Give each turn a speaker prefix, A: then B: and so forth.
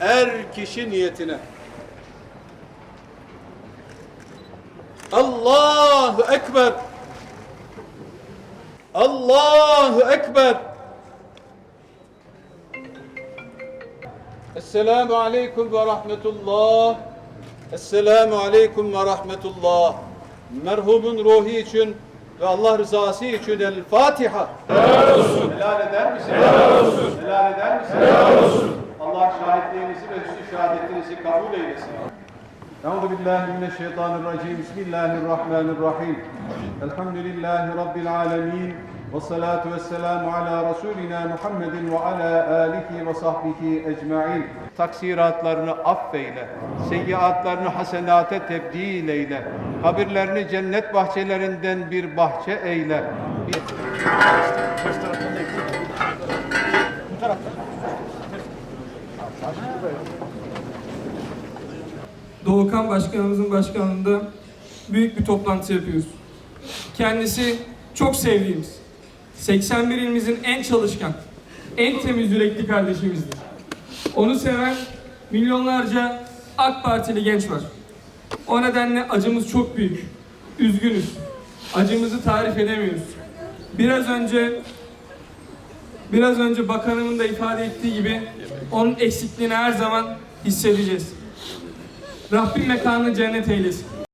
A: Er kişi niyetine. Allahu Ekber. Allahu Ekber. Esselamu Aleyküm ve Rahmetullah. Esselamu Aleyküm ve Rahmetullah. Merhumun ruhu için ve Allah rızası için El Fatiha. Helal eder misin? Helal olsun. Helal eder misin? Helal olsun. Allah şahitliğinizi ve hüsnü şehadetinizi kabul eylesin. Euzu billahi mineşşeytanirracim. Bismillahirrahmanirrahim. Elhamdülillahi rabbil alamin. Ve salatu vesselamu ala Resulina Muhammedin ve ala alihi ve sahbihi ecmain. Taksiratlarını affeyle, seyyiatlarını hasenate tebdil eyle, kabirlerini cennet bahçelerinden bir bahçe eyle. Bir...
B: Doğukan Başkanımızın başkanlığında büyük bir toplantı yapıyoruz. Kendisi çok sevdiğimiz, 81 ilimizin en çalışkan, en temiz yürekli kardeşimizdir. Onu seven milyonlarca AK Partili genç var. O nedenle acımız çok büyük. Üzgünüz. Acımızı tarif edemiyoruz. Biraz önce biraz önce bakanımın da ifade ettiği gibi onun eksikliğini her zaman hissedeceğiz. Rabbim mekanını cennet eylesin.